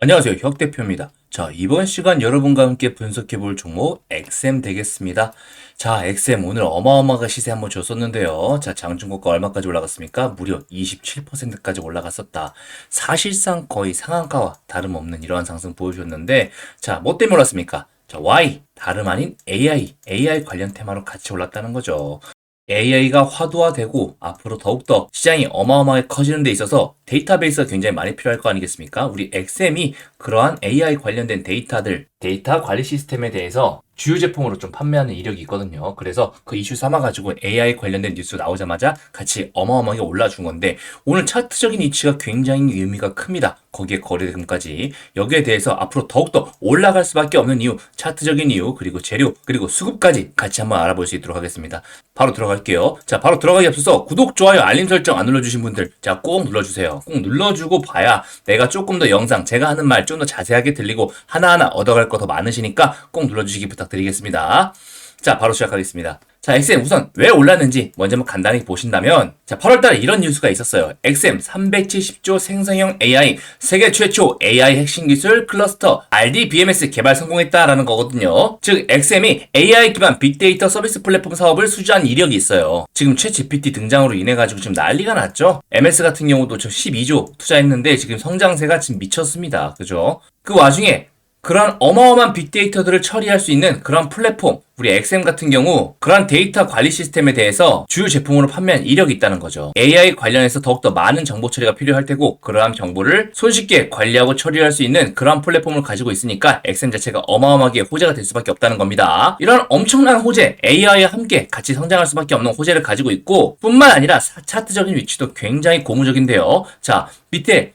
안녕하세요. 혁 대표입니다. 자, 이번 시간 여러분과 함께 분석해 볼 종목 XM 되겠습니다. 자, XM 오늘 어마어마하게 시세 한번 줬었는데요. 자, 장중고가 얼마까지 올라갔습니까? 무려 27%까지 올라갔었다. 사실상 거의 상한가와 다름없는 이러한 상승 보여주셨는데, 자, 뭐 때문에 올랐습니까? 자, Y, 다름 아닌 AI, AI 관련 테마로 같이 올랐다는 거죠. AI가 화두화되고 앞으로 더욱더 시장이 어마어마하게 커지는 데 있어서 데이터베이스가 굉장히 많이 필요할 거 아니겠습니까? 우리 XM이 그러한 AI 관련된 데이터들, 데이터 관리 시스템에 대해서 주요 제품으로 좀 판매하는 이력이 있거든요. 그래서 그 이슈 삼아가지고 AI 관련된 뉴스 나오자마자 같이 어마어마하게 올라준 건데 오늘 차트적인 이치가 굉장히 의미가 큽니다. 거기에 거래대금까지 여기에 대해서 앞으로 더욱더 올라갈 수밖에 없는 이유, 차트적인 이유, 그리고 재료, 그리고 수급까지 같이 한번 알아볼 수 있도록 하겠습니다. 바로 들어갈게요. 자, 바로 들어가기 앞서서 구독, 좋아요, 알림 설정 안 눌러주신 분들, 자, 꼭 눌러주세요. 꼭 눌러주고 봐야 내가 조금 더 영상, 제가 하는 말 좀 더 자세하게 들리고 하나하나 얻어갈 거 더 많으시니까 꼭 눌러주시기 부탁드리겠습니다. 자, 바로 시작하겠습니다. 자, XM 우선 왜 올랐는지 먼저 한번 간단히 보신다면, 자, 8월 달에 이런 뉴스가 있었어요. XM 370조 생성형 AI 세계 최초 AI 핵심 기술 클러스터 RDBMS 개발 성공했다라는 거거든요. 즉, XM이 AI 기반 빅데이터 서비스 플랫폼 사업을 수주한 이력이 있어요. 지금 최 GPT 등장으로 인해 가지고 지금 난리가 났죠. MS 같은 경우도 저 12조 투자했는데 지금 성장세가 지금 미쳤습니다. 그죠? 그 와중에 그런 어마어마한 빅데이터들을 처리할 수 있는 그런 플랫폼, 우리 XM 같은 경우 그런 데이터 관리 시스템에 대해서 주요 제품으로 판매한 이력이 있다는 거죠. AI 관련해서 더욱더 많은 정보 처리가 필요할 테고 그러한 정보를 손쉽게 관리하고 처리할 수 있는 그런 플랫폼을 가지고 있으니까 XM 자체가 어마어마하게 호재가 될 수밖에 없다는 겁니다. 이런 엄청난 호재, AI와 함께 같이 성장할 수밖에 없는 호재를 가지고 있고 뿐만 아니라 차트적인 위치도 굉장히 고무적인데요. 자, 밑에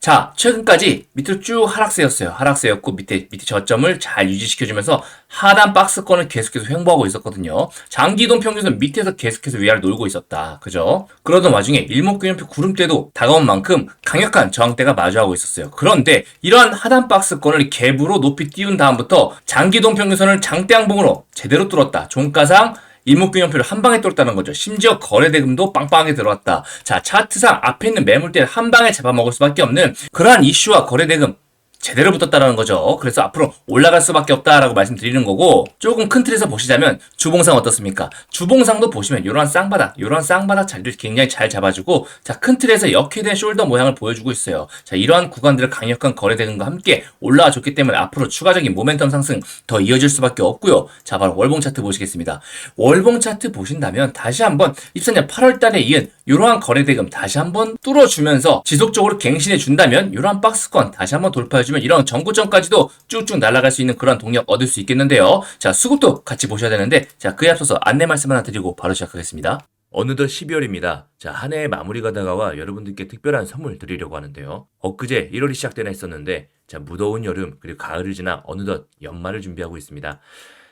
자, 최근까지 밑으로 쭉 하락세였어요. 하락세였고 밑에 밑에 저점을 잘 유지시켜주면서 하단 박스권을 계속해서 횡보하고 있었거든요. 장기이동 평균선 밑에서 계속해서 위아래 놀고 있었다. 그죠? 그러던 와중에 일목균형표 구름대도 다가온 만큼 강력한 저항대가 마주하고 있었어요. 그런데 이러한 하단 박스권을 갭으로 높이 띄운 다음부터 장기이동 평균선을 장대양봉으로 제대로 뚫었다. 종가상 일목균형표를 한 방에 뚫었다는 거죠. 심지어 거래대금도 빵빵하게 들어왔다. 자, 차트상 앞에 있는 매물대를 한 방에 잡아먹을 수밖에 없는 그러한 이슈와 거래대금 제대로 붙었다라는 거죠. 그래서 앞으로 올라갈 수밖에 없다라고 말씀드리는 거고 조금 큰 틀에서 보시자면 주봉상 어떻습니까? 주봉상도 보시면 이러한 쌍바닥, 이러한 쌍바닥 자리를 굉장히 잘 잡아주고 자 큰 틀에서 역회된 숄더 모양을 보여주고 있어요. 자 이러한 구간들을 강력한 거래 대금과 함께 올라와 줬기 때문에 앞으로 추가적인 모멘텀 상승 더 이어질 수밖에 없고요. 자 바로 월봉 차트 보시겠습니다. 월봉 차트 보신다면 다시 한번 입사년 8월달에 이은 이러한 거래대금 다시 한번 뚫어주면서 지속적으로 갱신해 준다면 이러한 박스권 다시 한번 돌파해 주면 이런 전고점까지도 쭉쭉 날아갈 수 있는 그런 동력 얻을 수 있겠는데요. 자, 수급도 같이 보셔야 되는데, 자, 그에 앞서서 안내 말씀 하나 드리고 바로 시작하겠습니다. 어느덧 12월입니다. 자, 한 해의 마무리가 다가와 여러분들께 특별한 선물 드리려고 하는데요. 엊그제 1월이 시작되나 했었는데, 자, 무더운 여름, 그리고 가을을 지나 어느덧 연말을 준비하고 있습니다.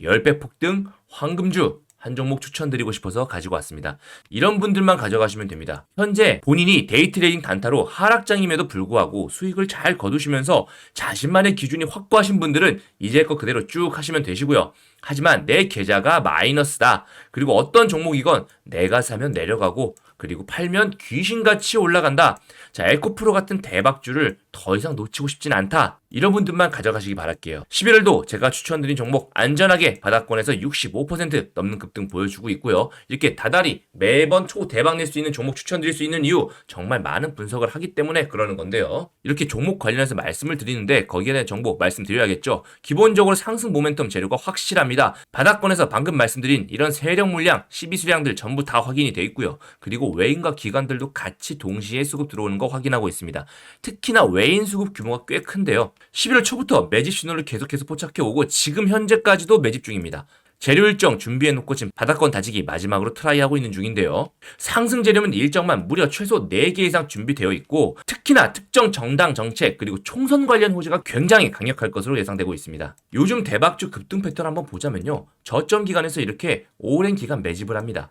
10배 폭등 황금주 한 종목 추천드리고 싶어서 가지고 왔습니다. 이런 분들만 가져가시면 됩니다. 현재 본인이 데이트레이딩 단타로 하락장임에도 불구하고 수익을 잘 거두시면서 자신만의 기준이 확고하신 분들은 이제 거 그대로 쭉 하시면 되시고요. 하지만 내 계좌가 마이너스다. 그리고 어떤 종목이건 내가 사면 내려가고 그리고 팔면 귀신같이 올라간다. 자, 에코프로 같은 대박주를 더 이상 놓치고 싶진 않다. 이런 분들만 가져가시기 바랄게요. 11월도 제가 추천드린 종목 안전하게 바닥권에서 65% 넘는 급등 보여주고 있고요. 이렇게 다달이 매번 초 대박 낼 수 있는 종목 추천드릴 수 있는 이유 정말 많은 분석을 하기 때문에 그러는 건데요. 이렇게 종목 관련해서 말씀을 드리는데 거기에 대한 정보 말씀드려야겠죠. 기본적으로 상승 모멘텀 재료가 확실합니다. 바닥권에서 방금 말씀드린 이런 세력 물량, 12수량들 전부 다 확인이 돼 있고요. 그리고 외인과 기관들도 같이 동시에 수급 들어오는 거 확인하고 있습니다. 특히나 외인 수급 규모가 꽤 큰데요. 11월 초부터 매집 신호를 계속해서 포착해 오고 지금 현재까지도 매집 중입니다. 재료 일정 준비해놓고 지금 바닥권 다지기 마지막으로 트라이하고 있는 중인데요. 상승 재료는 일정만 무려 최소 4개 이상 준비되어 있고 특히나 특정 정당 정책 그리고 총선 관련 호재가 굉장히 강력할 것으로 예상되고 있습니다. 요즘 대박주 급등 패턴 한번 보자면요. 저점 기간에서 이렇게 오랜 기간 매집을 합니다.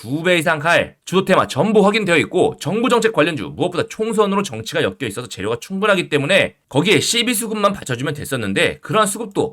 두 배 이상 갈 주도 테마 전부 확인되어 있고 정부 정책 관련주 무엇보다 총선으로 정치가 엮여 있어서 재료가 충분하기 때문에 거기에 CB 수급만 받쳐주면 됐었는데 그러한 수급도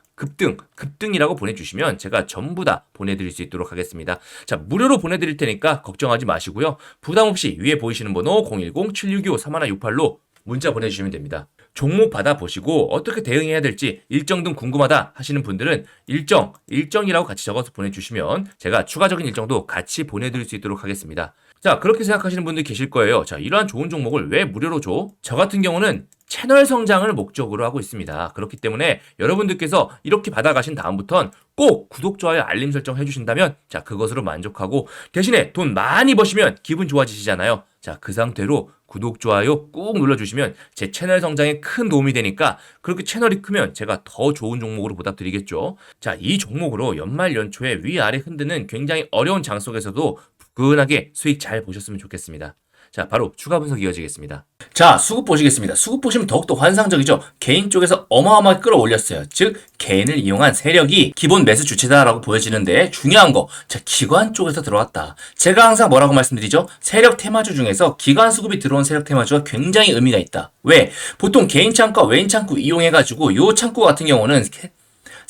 급등, 급등이라고 보내주시면 제가 전부 다 보내드릴 수 있도록 하겠습니다. 자, 무료로 보내드릴 테니까 걱정하지 마시고요. 부담 없이 위에 보이시는 번호 010-7625-3168로 문자 보내주시면 됩니다. 종목 받아보시고 어떻게 대응해야 될지 일정 등 궁금하다 하시는 분들은 일정, 일정이라고 같이 적어서 보내주시면 제가 추가적인 일정도 같이 보내드릴 수 있도록 하겠습니다. 자, 그렇게 생각하시는 분들 계실 거예요. 자, 이러한 좋은 종목을 왜 무료로 줘? 저 같은 경우는 채널 성장을 목적으로 하고 있습니다. 그렇기 때문에 여러분들께서 이렇게 받아가신 다음부턴 꼭 구독, 좋아요, 알림 설정 해주신다면 자, 그것으로 만족하고 대신에 돈 많이 버시면 기분 좋아지시잖아요. 자, 그 상태로 구독, 좋아요 꾹 눌러주시면 제 채널 성장에 큰 도움이 되니까 그렇게 채널이 크면 제가 더 좋은 종목으로 보답드리겠죠. 자, 이 종목으로 연말 연초에 위아래 흔드는 굉장히 어려운 장 속에서도 부근하게 수익 잘 보셨으면 좋겠습니다. 자, 바로 추가 분석 이어지겠습니다. 자, 수급 보시겠습니다. 수급 보시면 더욱더 환상적이죠. 개인 쪽에서 어마어마하게 끌어올렸어요. 즉, 개인을 이용한 세력이 기본 매수 주체다라고 보여지는데 중요한 거, 자, 기관 쪽에서 들어왔다. 제가 항상 뭐라고 말씀드리죠? 세력 테마주 중에서 기관 수급이 들어온 세력 테마주가 굉장히 의미가 있다. 왜? 보통 개인 창구와 외인 창구 이용해가지고 요 창구 같은 경우는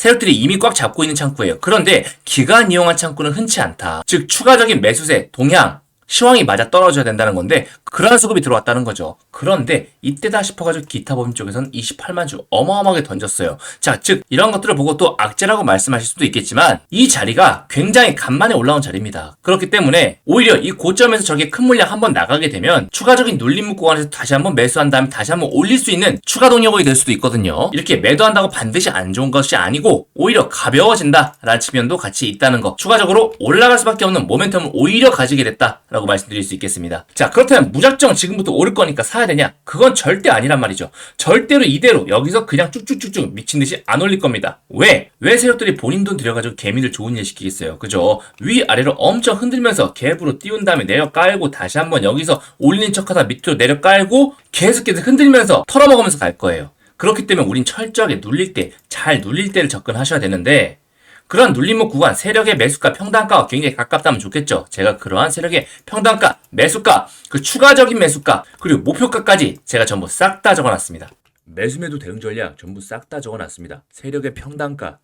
세력들이 이미 꽉 잡고 있는 창구예요. 그런데 기간 이용한 창구는 흔치 않다. 즉 추가적인 매수세, 동향, 시황이 맞아 떨어져야 된다는 건데 그러한 수급이 들어왔다는 거죠. 그런데 이때다 싶어가지고 기타 법인 쪽에서는 28만 주 어마어마하게 던졌어요. 자, 즉 이런 것들을 보고 또 악재라고 말씀하실 수도 있겠지만 이 자리가 굉장히 간만에 올라온 자리입니다. 그렇기 때문에 오히려 이 고점에서 저게 큰 물량 한번 나가게 되면 추가적인 눌림목 구간에서 다시 한번 매수한 다음에 다시 한번 올릴 수 있는 추가 동력이 될 수도 있거든요. 이렇게 매도한다고 반드시 안 좋은 것이 아니고 오히려 가벼워진다라는 측면도 같이 있다는 거. 추가적으로 올라갈 수밖에 없는 모멘텀을 오히려 가지게 됐다라고 말씀드릴 수 있겠습니다. 자, 그렇다면 무작정 지금부터 오를 거니까 사야 되냐? 그건 절대 아니란 말이죠. 절대로 이대로 여기서 그냥 쭉쭉쭉쭉 미친 듯이 안 올릴 겁니다. 왜? 왜 세력들이 본인 돈 들여가지고 개미들 좋은 일 시키겠어요? 그죠? 위아래로 엄청 흔들면서 갭으로 띄운 다음에 내려 깔고 다시 한번 여기서 올리는 척하다 밑으로 내려 깔고 계속 계속 흔들면서 털어먹으면서 갈 거예요. 그렇기 때문에 우린 철저하게 눌릴 때, 잘 눌릴 때를 접근하셔야 되는데, 그러한 눌림목 구간, 세력의 매수가, 평단가가 굉장히 가깝다면 좋겠죠. 제가 그러한 세력의 평단가, 매수가, 그 추가적인 매수가, 그리고 목표가까지 제가 전부 싹 다 적어놨습니다. 매수매도 대응 전략 전부 싹 다 적어놨습니다. 세력의 평단가,